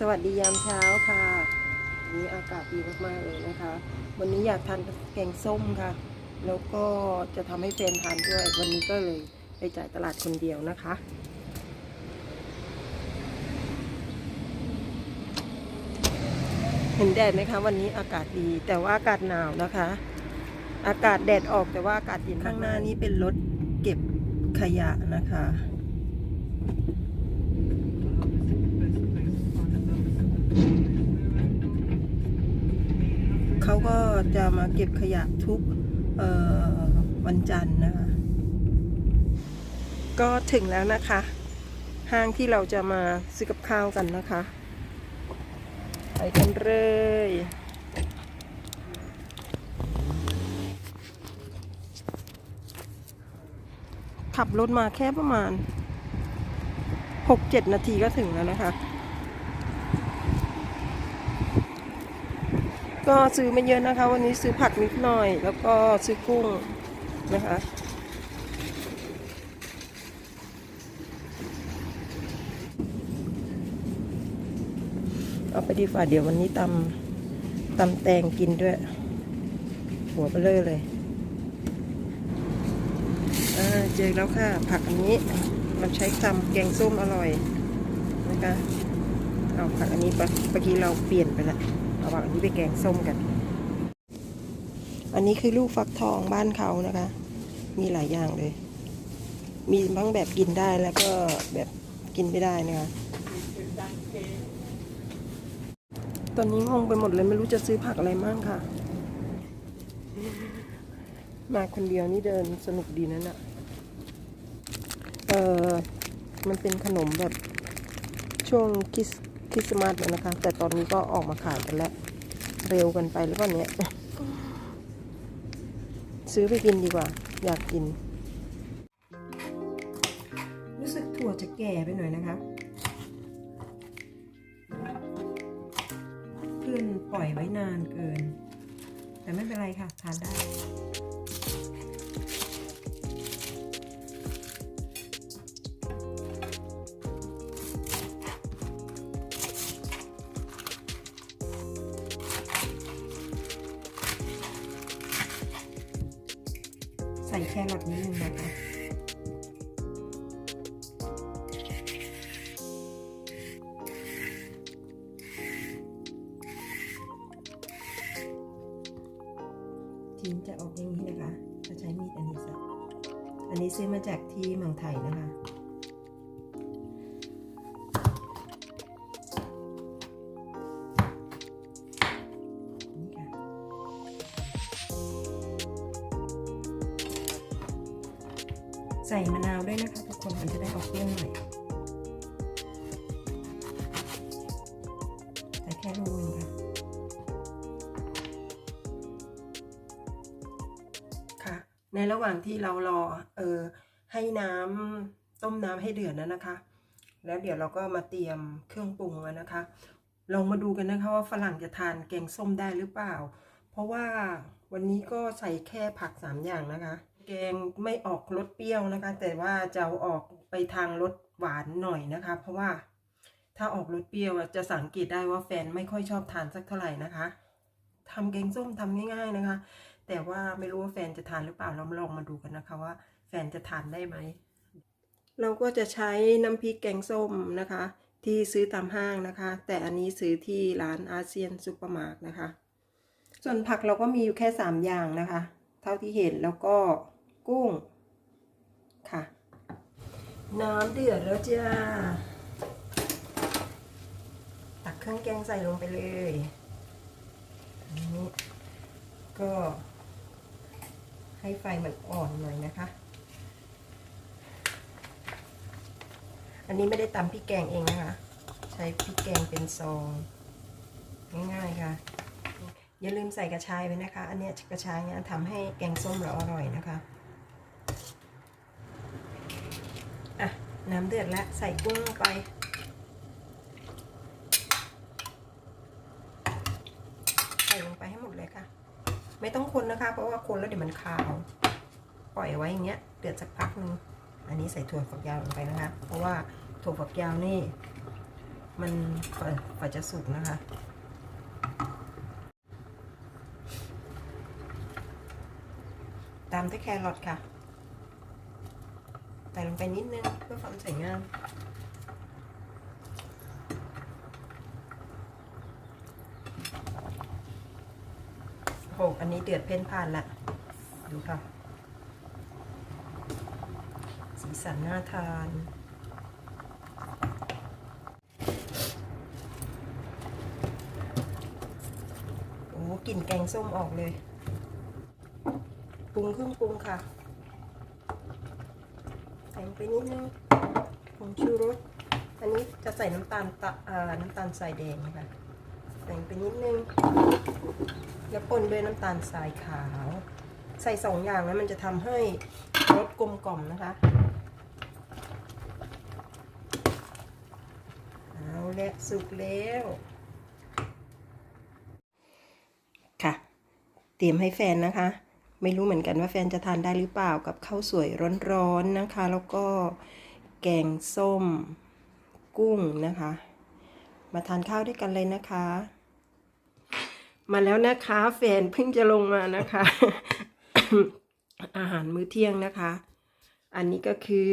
สวัสดียามเช้าค่ะวันนี้อากาศดีมากๆเลยนะคะ วันนี้อยากทานแกงส้มค่ะ แล้วก็จะทำให้แฟนทานด้วย วันนี้ก็เลยไปจ่ายตลาดคนเดียวนะคะเห็นแดดไหมคะวันนี้อากาศดีแต่ว่าอากาศหนาวนะคะ อากาศแดดออกแต่ว่าอากาศเย็นข้างหน้านี้เป็นรถเก็บขยะนะคะ เขาก็จะมาเก็บขยะทุกวันจันทร์นะคะ ก็ถึงแล้วนะคะ ห้างที่เราจะมาซื้อกับข้าวกันนะคะ ไปกันเลยขับรถมาแค่ประมาณ 6-7 นาทีก็ถึงแล้วนะคะ ก็ซื้อไม่เยอะนะคะ วันนี้ซื้อผักนิดหน่อย แล้วก็ซื้อกุ้งนะคะเอาไปดีฝ่าเดี๋ยววันนี้ตำตำแตงกินด้วย หัวเบลอเลยเจอแล้วค่ะ ผักอันนี้เราใช้ตำแกงส้มอร่อยนะคะเอาผักอันนี้ไปเมื่อกี้เราเปลี่ยนไปละ เอาผักอันนี้ไปแกงส้มกัน อันนี้คือลูกฟักทองบ้านเขานะคะ มีหลายอย่างเลย มีทั้งแบบกินได้แล้วก็แบบกินไม่ได้นะคะตอนนี้งงไปหมดเลยไม่รู้จะซื้อผักอะไรมั่งค่ะ มาคนเดียวนี่เดินสนุกดีนั่นอะเออมันเป็นขนมแบบช่วงคริสค ริสต์มาสเลยนะคะ แต่ตอนนี้ก็ออกมาขายกันแล้ว เร็วกันไปหรือเปล่าเนี้ยซื้อไปกินดีกว่า อยากกิน รู้สึกถั่วจะแก่ไปหน่อยนะคะ เพื่อนปล่อยไว้นานเกิน แต่ไม่เป็นไรค่ะ ทานได้ ส่แครอทนิดนึงนะคะชิ้นจะออกอย่างนี้นะคะจะใช้มีดอันนี้สับอันนี้ซื้อมาจากที่เมืองไทยนะคะ ใส่มะนาวด้วยนะคะทุกคนมันจะได้ออกเปรี้ยวหน่อยใส่แค่ลูกนึงค่ะค่ะ ในระหว่างที่เรารอเออให้น้ำต้มน้ำให้เดือดนะนะคะ แล้วเดี๋ยวเราก็มาเตรียมเครื่องปรุงนะคะลองมาดูกันนะคะว่าฝรั่งจะทานแกงส้มได้หรือเปล่า เพราะว่าวันนี้ก็ใส่แค่ผักสามอย่างนะคะ แกงไม่ออกรสเปรี้ยวนะคะ แต่ว่าจะออกไปทางรสหวานหน่อยนะคะ เพราะว่าถ้าออกรสเปรี้ยวจะสังเกตได้ว่าแฟนไม่ค่อยชอบทานสักเท่าไหร่นะคะทำแกงส้มทำง่าย ๆนะคะ แต่ว่าไม่รู้ว่าแฟนจะทานหรือเปล่าเราลองมาดูกันนะคะว่า แฟนจะทานได้ไหมเราก็จะใช้น้ำพริกแกงส้มนะคะ ที่ซื้อตามห้างนะคะ แต่อันนี้ซื้อที่ร้านอาเซียนซูเปอร์มาร์ทนะคะ ส่วนผักเราก็มีอยู่แค่ 3 อย่างนะคะ เท่าที่เห็นแล้วก็ กุ้ง ค่ะ น้ำเดือดแล้วจ้า ตักเครื่องแกงใส่ลงไปเลยอันนี้ก็ให้ไฟมันอ่อนหน่อยนะคะ อันนี้ไม่ได้ตำพริกแกงเองนะคะ ใช้พริกแกงเป็นซอง ง่ายๆค่ะ อย่าลืมใส่กระชายไว้นะคะ อันนี้กระชายเนี่ยทำให้แกงส้มเราอร่อยนะคะ อะ น้ำเดือดแล้ว ใส่กุ้งลงไป ใส่ลงไปให้หมดเลยค่ะ ไม่ต้องคนนะคะ เพราะว่าคนแล้วเดี๋ยวมันคาว ปล่อยไว้อย่างเงี้ย เดือดสักพักหนึง อันนี้ใส่ถั่วฝักยาวลงไปนะคะ เพราะว่าถั่วฝักยาวนี่ มันกว่าจะสุกนะคะ ตามด้วยแครอทค่ะ ส่ลงไปนิดนึงเพื่อความสวยงามโหอันนี้เดือดเพ่นพ่านละ ดูค่ะ สีสันน่าทานโอ้กลิ่นแกงส้มออกเลย ปรุงเครื่องปรุงค่ะ ส่ลงไปนิดนึงผงชูรสอันนี้จะใส่น้ำตาลตะน้ำตาลทรายแดงค่ะใส่ลงไปนิดนึงแล้วปนด้วยน้ำตาลทรายขาว ใส่สองอย่างนะมันจะทำให้รสกลมกล่อมนะคะเอาและสุกแล้วค่ะ เตรียมให้แฟนนะคะ ไม่รู้เหมือนกันว่าแฟนจะทานได้หรือเปล่ากับข้าวสวยร้อนๆนะคะ แล้วก็แกงส้มกุ้งนะคะ มาทานข้าวด้วยกันเลยนะคะ มาแล้วนะคะแฟนเพิ่งจะลงมานะคะ อาหารมื้อเที่ยงนะคะ อันนี้ก็คือ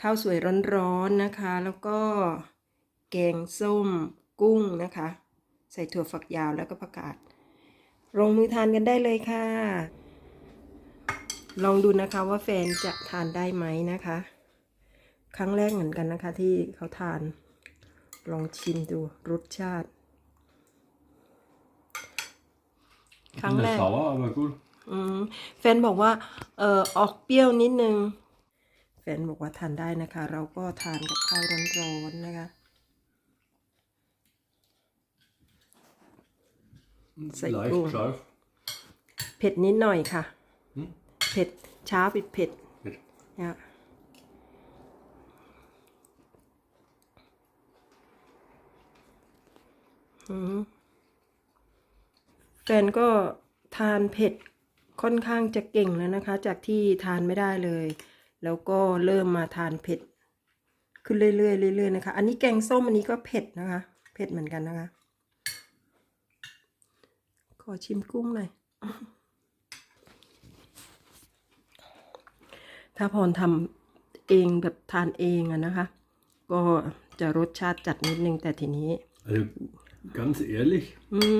ข้าวสวยร้อนๆนะคะ แล้วก็แกงส้มกุ้งนะคะ ใส่ถั่วฝักยาวแล้วก็ผักกาด ลงมือทานกันได้เลยค่ะ ลองดูนะคะว่าแฟนจะทานได้ไหมนะคะ ครั้งแรกเหมือนกันนะคะ ที่เขาทาน ลองชิมดูรสชาติ ครั้ง Den แร er ก sauer, aber gut. อืมแฟนบอกว่า เออออกเปรี้ยวนิดนึง แฟนบอกว่าทานได้นะคะ เราก็ทานกับข้าวร้อนๆนะคะ Sei Leicht gut. scharf. เผ็ดนิดหน่อยค่ะ หืม เผ็ดช้าเผ็ดเผ็ด Mit. เนี่ยอืมแฟนก็ทานเผ็ดค่อนข้างจะเก่งแล้วนะคะ จากที่ทานไม่ได้เลย แล้วก็เริ่มมาทานเผ็ด ขึ้นเรื่อยๆเรื่อยๆนะคะ อันนี้แกงส้มอันนี้ก็เผ็ดนะคะ เผ็ดเหมือนกันนะคะ ขอชิมกุ้งหน่อยถ้าพรทำเองแบบทานเองอะนะคะ ก็จะรสชาติจัดนิดนึงแต่ทีนี้ Also ganz ehrlich, อืม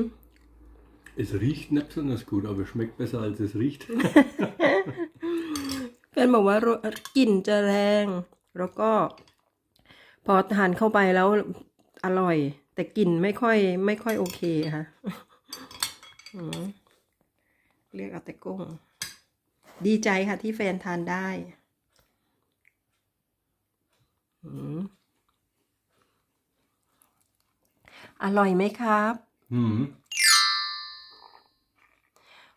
es riecht nicht besonders gut, aber es schmeckt besser als es riecht. แฟนบอกว่ารสกลิ่นจะแรง แล้วก็ พอทานเข้าไปแล้วอร่อย แต่กลิ่นไม่ค่อยไม่ค่อยโอเคค่ะอืม เรียกเอาแต่กุ้ง ดีใจค่ะที่แฟนทานได้อืมอร่อยไหมครับ Mhm.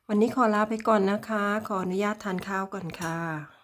วันนี้ขอลาไปก่อนนะคะ ขออนุญาตทานข้าวก่อนค่ะ